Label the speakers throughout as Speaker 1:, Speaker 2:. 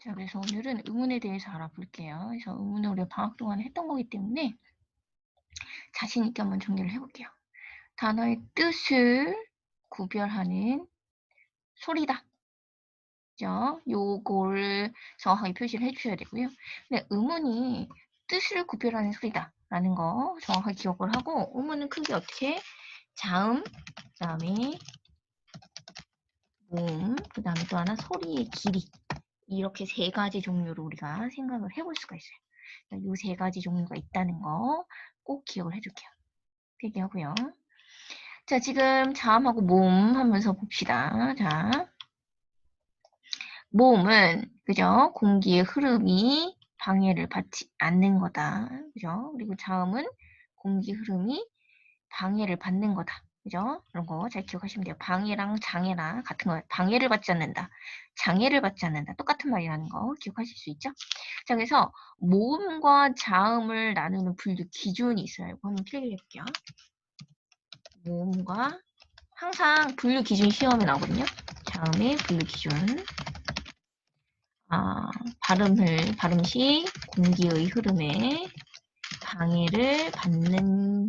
Speaker 1: 자, 그래서 오늘은 의문에 대해서 알아볼게요. 그래서 의문을 우리가 방학 동안에 했던 거기 때문에 자신 있게 한번 정리를 해볼게요. 단어의 뜻을 구별하는 소리다. 그죠? 요거를 정확하게 표시를 해주셔야 되고요. 근데 의문이 뜻을 구별하는 소리다. 라는 거 정확하게 기억을 하고 의문은 크게 어떻게 자음, 그 다음에 모음, 그 다음에 또 하나 소리의 길이 이렇게 세 가지 종류로 우리가 생각을 해볼 수가 있어요. 이 세 가지 종류가 있다는 거 꼭 기억을 해줄게요. 필기하고요. 자, 지금 자음하고 모음 하면서 봅시다. 자, 모음은 그죠? 공기의 흐름이 방해를 받지 않는 거다. 그죠? 그리고 자음은 공기 흐름이 방해를 받는 거다. 그죠? 그런 거 잘 기억하시면 돼요. 방해랑 장애랑 같은 거예요. 방해를 받지 않는다. 장애를 받지 않는다. 똑같은 말이라는 거 기억하실 수 있죠? 자, 그래서 모음과 자음을 나누는 분류 기준이 있어요. 이거 한번 필기해 볼게요. 모음과 항상 분류 기준 시험에 나오거든요. 자음의 분류 기준. 아, 발음을, 발음 시 공기의 흐름에 방해를 받는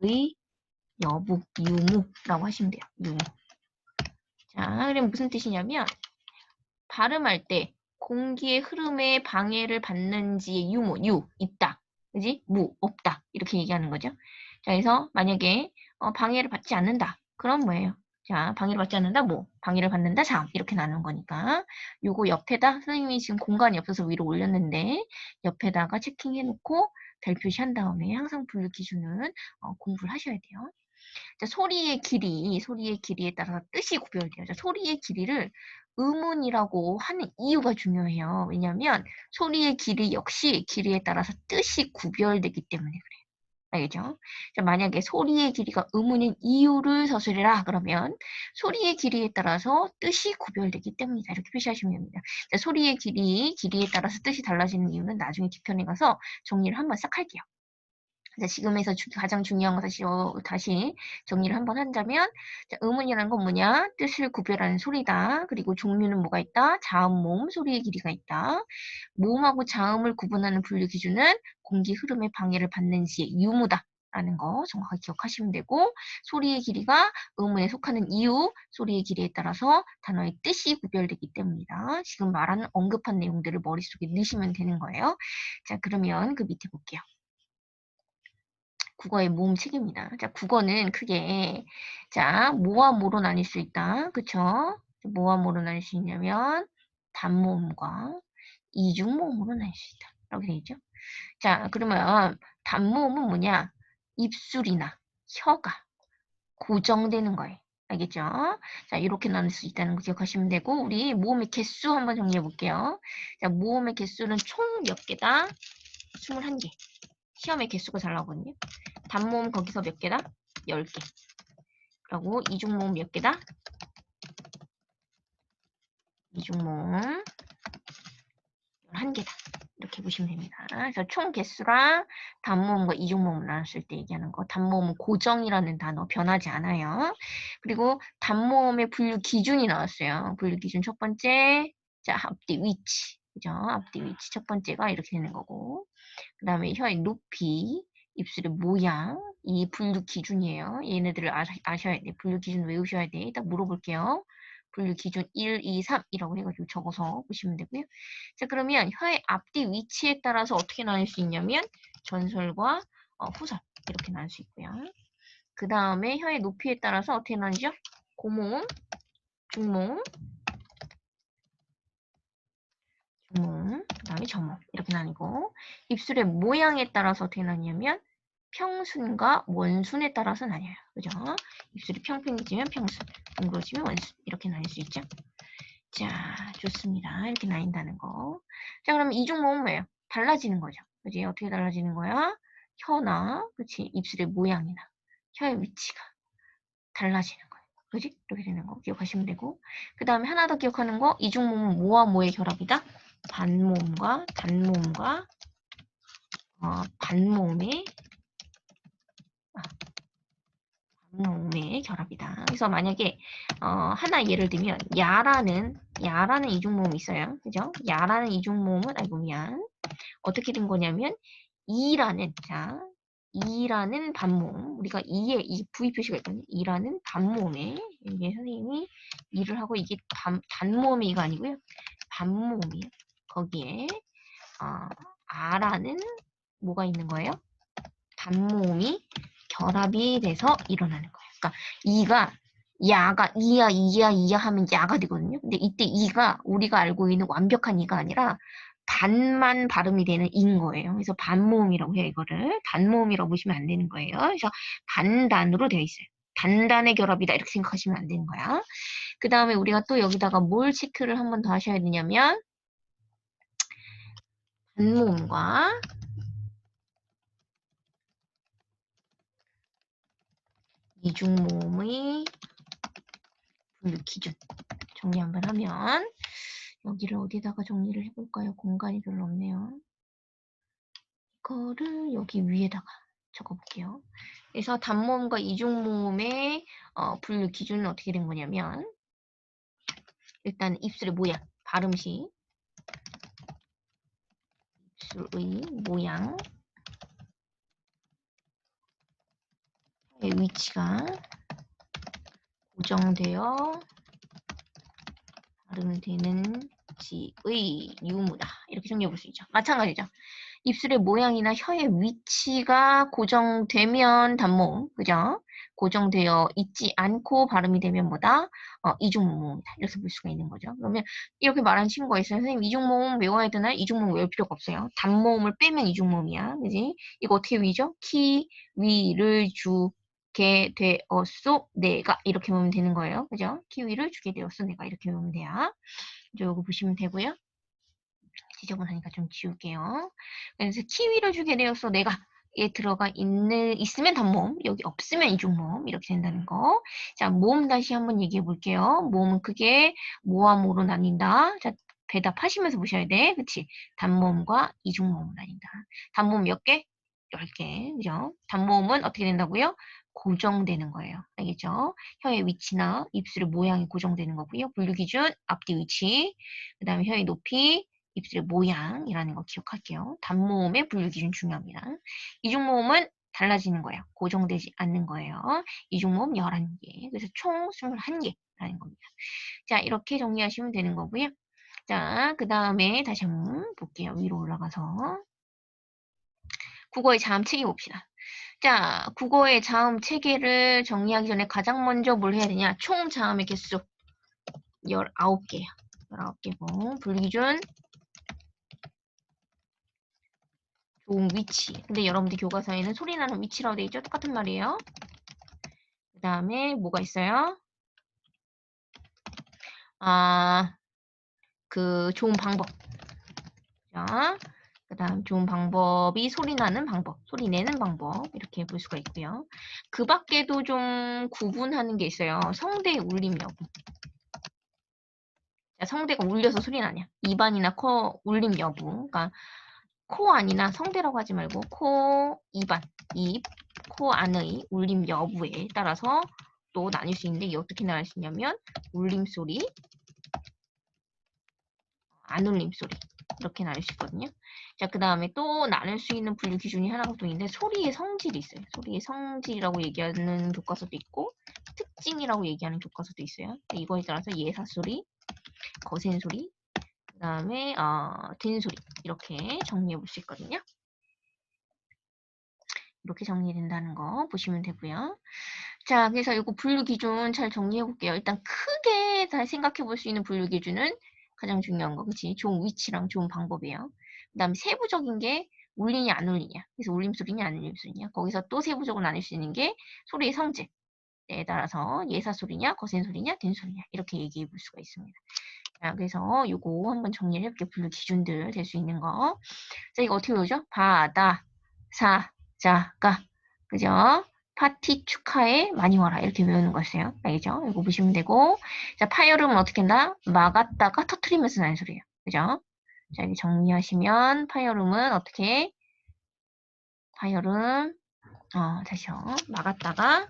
Speaker 1: 의 여부, 유무라고 하시면 돼요. 유무. 자, 그럼 무슨 뜻이냐면 발음할 때 공기의 흐름에 방해를 받는지의 유무, 유, 있다. 그지? 무, 없다. 이렇게 얘기하는 거죠. 자, 그래서 만약에 어, 방해를 받지 않는다. 그럼 뭐예요? 자, 방해를 받지 않는다, 뭐, 방해를 받는다, 잠. 이렇게 나누는 거니까. 요거 옆에다, 선생님이 지금 공간이 없어서 위로 올렸는데, 옆에다가 체킹해놓고 별 표시한 다음에 항상 분류 기준은 어, 공부를 하셔야 돼요. 자, 소리의 길이, 소리의 길이에 따라서 뜻이 구별돼요. 자, 소리의 길이를 의문이라고 하는 이유가 중요해요. 왜냐하면 소리의 길이 역시 길이에 따라서 뜻이 구별되기 때문에 그래요. 알겠죠? 자, 만약에 소리의 길이가 의문인 이유를 서술해라 그러면 소리의 길이에 따라서 뜻이 구별되기 때문이다. 이렇게 표시하시면 됩니다. 자, 소리의 길이, 길이에 따라서 뜻이 달라지는 이유는 나중에 뒤편에 가서 정리를 한번 싹 할게요. 자, 지금에서 주, 가장 중요한 거 다시, 어, 다시 정리를 한번 한다면 자, 의문이라는 건 뭐냐? 뜻을 구별하는 소리다. 그리고 종류는 뭐가 있다? 자음, 모음, 소리의 길이가 있다. 모음하고 자음을 구분하는 분류 기준은 공기 흐름의 방해를 받는지의 유무다. 라는 거 정확하게 기억하시면 되고 소리의 길이가 의문에 속하는 이유, 소리의 길이에 따라서 단어의 뜻이 구별되기 때문이다. 지금 말하는 언급한 내용들을 머릿속에 넣으시면 되는 거예요. 자 그러면 그 밑에 볼게요. 국어의 모음 책입니다. 자, 국어는 크게 자, 뭐와 뭐로 나뉠 수 있다. 그쵸? 뭐와 뭐로 나뉠 수 있냐면 단모음과 이중모음으로 나뉠 수 있다. 이렇게 되어 있죠. 자, 그러면 단모음은 뭐냐? 입술이나 혀가 고정되는 거예요. 알겠죠? 자, 이렇게 나눌 수 있다는 거 기억하시면 되고, 우리 모음의 개수 한번 정리해 볼게요. 자, 모음의 개수는 총 몇 개다? 21개. 시험의 개수가 잘 나오거든요. 단모음 거기서 몇 개다? 10개. 그리고 이중모음 몇 개다? 이중모음 11개다. 이렇게 보시면 됩니다. 그래서 총 개수랑 단모음과 이중모음을 나눴을 때 얘기하는 거. 단모음은 고정이라는 단어 변하지 않아요. 그리고 단모음의 분류 기준이 나왔어요. 분류 기준 첫 번째, 자 앞뒤 위치. 그죠? 앞뒤 위치 첫 번째가 이렇게 되는 거고. 그 다음에 혀의 높이, 입술의 모양, 이 분류 기준이에요. 얘네들을 아셔, 야 돼. 분류 기준 외우셔야 돼. 이따 물어볼게요. 분류 기준 1, 2, 3이라고 해가지고 적어서 보시면 되고요. 자, 그러면 혀의 앞뒤 위치에 따라서 어떻게 나눌 수 있냐면 전설과 어, 후설 이렇게 나눌 수 있고요. 그 다음에 혀의 높이에 따라서 어떻게 나뉘죠? 고모음, 중모음, 중모음, 그 다음에 저모음 이렇게 나뉘고 입술의 모양에 따라서 어떻게 나뉘냐면 평순과 원순에 따라서 나뉘어요. 그죠? 입술이 평평해지면 평순, 둥그러지면 원순 이렇게 나뉠 수 있죠. 자, 좋습니다. 이렇게 나뉜다는 거. 자, 그럼 이중모음은 뭐예요? 달라지는 거죠. 그지? 어떻게 달라지는 거야? 혀나, 그치? 입술의 모양이나 혀의 위치가 달라지는 거예요. 그지? 이렇게 되는 거 기억하시면 되고. 그 다음에 하나 더 기억하는 거, 이중모음은 뭐와 뭐의 결합이다? 반모음과 단모음과 어, 반모음의 단모음의 결합이다. 그래서 만약에 어, 하나 예를 들면 야라는 야라는 이중모음이 있어요. 그죠? 야라는 이중모음은 아이고 미안. 어떻게 된 거냐면 이라는 자 이라는 반모음 우리가 이에 이 V 표시가 있거든요. 이라는 반모음에 이게 선생님이 이를 하고 이게 반, 단모음이 이거 아니고요. 반모음이에요. 거기에 어, 아라는 뭐가 있는 거예요? 단모음이 결합이 돼서 일어나는 거예요. 그러니까 이가 야가 이야 이야 이야 하면 야가 되거든요. 근데 이때 이가 우리가 알고 있는 완벽한 이가 아니라 단만 발음이 되는 인 거예요. 그래서 반모음이라고 해요. 이거를 단모음이라고 보시면 안 되는 거예요. 그래서 단단으로 되어 있어요. 단단의 결합이다 이렇게 생각하시면 안 되는 거야. 그 다음에 우리가 또 여기다가 뭘 체크를 한 번 더 하셔야 되냐면 단모음과 이중모음의 분류 기준 정리 한번 하면 여기를 어디다가 정리를 해볼까요? 공간이 별로 없네요. 이거를 여기 위에다가 적어볼게요. 그래서 단모음과 이중모음의 어, 분류 기준은 어떻게 된 거냐면 일단 입술의 모양, 발음시 입술의 모양 의 위치가 고정되어 발음되는 지의 유무다. 이렇게 정리해 볼 수 있죠. 마찬가지죠. 입술의 모양이나 혀의 위치가 고정되면 단모음, 그죠? 고정되어 있지 않고 발음이 되면 뭐다? 어, 이중모음이다. 이렇게 볼 수가 있는 거죠. 그러면 이렇게 말하는 친구가 있어요. 선생님 이중모음 외워야 되나? 이중모음 외울 필요가 없어요. 단모음을 빼면 이중모음이야. 그지? 이거 어떻게 위죠? 키, 위를 주, 게 되었소 내가 이렇게 보면 되는 거예요. 그죠? 키위를 주게 되었어 내가 이렇게 보면 돼요. 이제 이거 보시면 되고요. 지저분하니까 좀 지울게요. 그래서 키위를 주게 되었어 내가 에 들어가 있는 있으면 단모음, 여기 없으면 이중모음 이렇게 된다는 거. 자, 모음 다시 한번 얘기해 볼게요. 모음은 크게 모와 모로 나뉜다. 자, 대답하시면서 보셔야 돼. 그치? 단모음과 이중모음을 나뉜다. 단모음 몇 개? 10개. 그죠? 단모음은 어떻게 된다고요? 고정되는 거예요. 알겠죠? 혀의 위치나 입술의 모양이 고정되는 거고요. 분류 기준, 앞뒤 위치, 그 다음에 혀의 높이, 입술의 모양이라는 거 기억할게요. 단모음의 분류 기준 중요합니다. 이중모음은 달라지는 거예요. 고정되지 않는 거예요. 이중모음 11개. 그래서 총 21개라는 겁니다. 자, 이렇게 정리하시면 되는 거고요. 자, 그 다음에 다시 한번 볼게요. 위로 올라가서. 국어의 자음 체계 봅시다. 자, 국어의 자음 체계를 정리하기 전에 가장 먼저 뭘 해야 되냐? 총 자음의 개수 19개예요. 19개고 분기준 좋은 위치. 근데 여러분들 교과서에는 소리 나는 위치라고 되어 있죠? 똑같은 말이에요. 그 다음에 뭐가 있어요? 아, 그 좋은 방법. 자, 그 다음 좋은 방법이 소리 나는 방법, 소리 내는 방법 이렇게 볼 수가 있고요. 그 밖에도 좀 구분하는 게 있어요. 성대의 울림 여부. 성대가 울려서 소리 나냐. 입안이나 코 울림 여부. 그러니까 코 안이나 성대라고 하지 말고 코, 입안, 입, 코 안의 울림 여부에 따라서 또 나뉠 수 있는데 이게 어떻게 나눌 수 있냐면 울림 소리, 안 울림 소리 이렇게 나눌 수 있거든요. 자, 그 다음에 또 나눌 수 있는 분류 기준이 하나가 또 있는데 소리의 성질이 있어요. 소리의 성질이라고 얘기하는 교과서도 있고 특징이라고 얘기하는 교과서도 있어요. 이거에 따라서 예사 소리, 거센 소리, 그 다음에 어, 든 소리 이렇게 정리해 볼 수 있거든요. 이렇게 정리된다는 거 보시면 되고요. 자, 그래서 이거 분류 기준 잘 정리해 볼게요. 일단 크게 다 생각해 볼 수 있는 분류 기준은 가장 중요한 거, 그치? 좋은 위치랑 좋은 방법이에요. 그 다음에 세부적인 게 울리냐 안 울리냐. 그래서 울림 소리냐 안 울림 소리냐. 거기서 또 세부적으로 나눌 수 있는 게 소리의 성질에 따라서 예사 소리냐 거센 소리냐 된 소리냐 이렇게 얘기해 볼 수가 있습니다. 자, 그래서 요거 한번 정리를 해볼게요. 분류 기준들 될 수 있는 거. 자, 이거 어떻게 외우죠? 바다, 사, 자, 가. 그죠? 파티 축하에 많이 와라. 이렇게 외우는 거였어요. 알겠죠? 이거 보시면 되고. 자, 파열음은 어떻게 한다? 막았다가 터트리면서 나는 소리예요. 그죠? 자, 여기 정리하시면 파열음은 어떻게? 파열음, 어, 다시요. 막았다가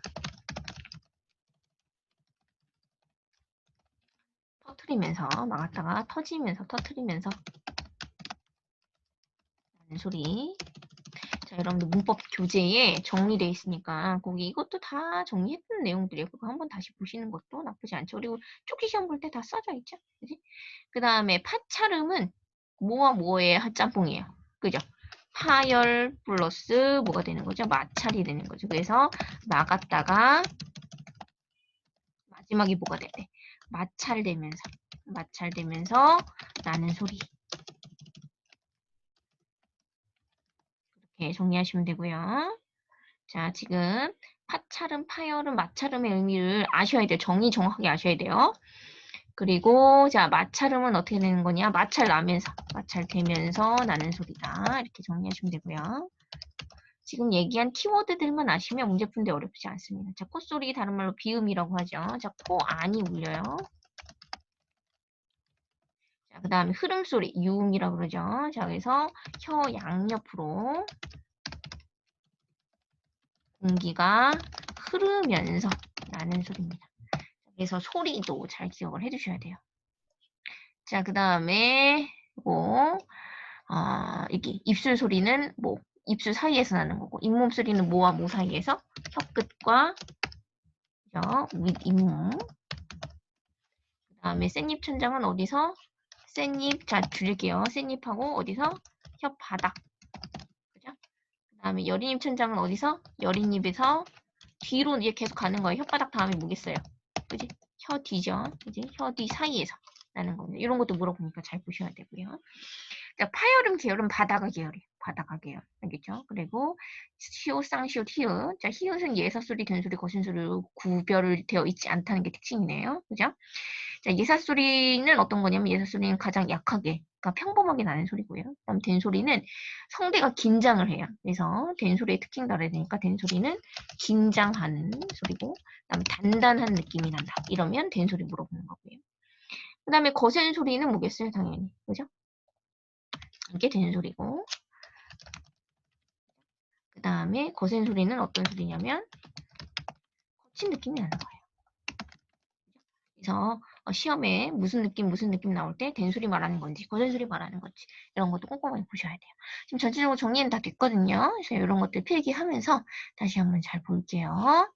Speaker 1: 터트리면서 막았다가 터지면서 터트리면서 하는 소리. 자, 여러분들 문법 교재에 정리되어 있으니까 거기 이것도 다 정리했던 내용들이에요. 그거 한번 다시 보시는 것도 나쁘지 않죠. 그리고 쪽지 시험 볼 때 다 써져 있죠. 그 다음에 파차름은 뭐와 뭐의 핫짬뽕이에요. 그죠? 파열 플러스 뭐가 되는 거죠? 마찰이 되는 거죠. 그래서 막았다가 마지막이 뭐가 돼? 네. 마찰되면서 마찰되면서 나는 소리. 이렇게 정리하시면 되고요. 자, 지금 파찰음, 파열음, 마찰음의 의미를 아셔야 돼요. 정의 정확하게 아셔야 돼요. 그리고 자, 마찰음은 어떻게 되는 거냐? 마찰 나면서, 마찰 되면서 나는 소리다. 이렇게 정리하시면 되고요. 지금 얘기한 키워드들만 아시면 문제 푸는데 어렵지 않습니다. 자, 콧소리 다른 말로 비음이라고 하죠. 자, 코 안이 울려요. 자, 그 다음에 흐름소리, 유음이라고 그러죠. 자, 그래서 혀 양옆으로 공기가 흐르면서 나는 소리입니다. 그래서 소리도 잘 기억을 해주셔야 돼요. 자, 그 다음에 뭐, 아, 이게 입술 소리는 뭐 입술 사이에서 나는 거고 잇몸 소리는 모와 모 사이에서 혀끝과 그죠? 윗 잇몸. 그 다음에 샌잎 천장은 어디서? 샌잎, 자 줄일게요. 샌잎하고 어디서? 혓바닥. 그죠? 그 다음에 여린잎 천장은 어디서? 여린잎에서 뒤로 이제 계속 가는 거예요. 혓바닥 다음에 뭐겠어요? 그지? 혀 뒤죠. 그지? 혀뒤 사이에서 나는 겁니다. 이런 것도 물어보니까 잘 보셔야 되고요. 자, 파열음 계열은 바다가 계열이에요. 계열. 알겠죠? 그리고 시오, 쌍시오, 히읗. 자, 히읗은 예사소리, 된소리, 거신소리로 구별되어 있지 않다는 게 특징이네요. 그죠? 자, 예사소리는 어떤 거냐면 예사소리는 가장 약하게, 그러니까 평범하게 나는 소리고요. 그다음 된소리는 성대가 긴장을 해요. 그래서 된소리의 특징 다르되니까 된소리는 긴장하는 소리고, 그다음 단단한 느낌이 난다. 이러면 된소리 물어보는 거고요. 그다음에 거센 소리는 뭐겠어요, 당연히, 그죠? 이게 된소리고, 그 다음에 거센 소리는 어떤 소리냐면 거친 느낌이 나는 거예요. 그래서 어, 시험에 무슨 느낌 무슨 느낌 나올 때 된소리 말하는 건지 거센 소리 말하는 건지 이런 것도 꼼꼼하게 보셔야 돼요. 지금 전체적으로 정리는 다 됐거든요. 그래서 이런 것들 필기하면서 다시 한번 잘 볼게요.